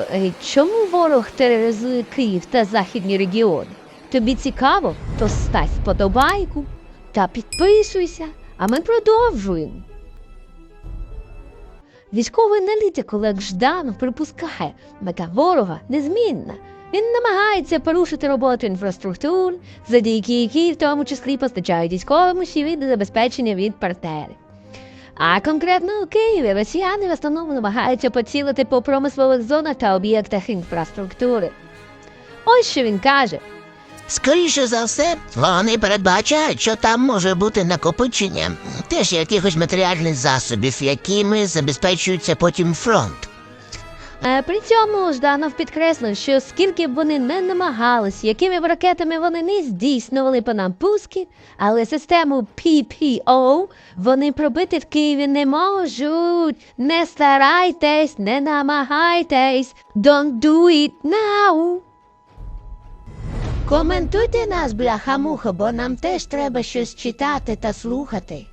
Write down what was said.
Е, Чому ворог тероризує Київ та західні регіони? Тобі цікаво? То став вподобайку та підписуйся, а ми продовжуємо. Військовий аналітик Олег Жданов припускає, мета ворога незмінна. Він намагається порушити роботу інфраструктур, завдяки якій в тому числі постачають військовим усі забезпечення від партнерів. А конкретно у Києві росіяни в основному намагаються поцілити по промислових зонах та об'єктах інфраструктури. Ось що він каже. Скоріше за все, вони передбачають, що там може бути накопичення теж якихось матеріальних засобів, якими забезпечується потім фронт. Е, При цьому Жданов підкреслив, що скільки б вони не намагались, якими б ракетами вони не здійснювали по нам пуски, але систему PPO вони пробити в Києві не можуть. Не старайтесь, не намагайтесь. Don't do it now. Коментуйте нас, бляха-муха, бо нам теж треба щось читати та слухати.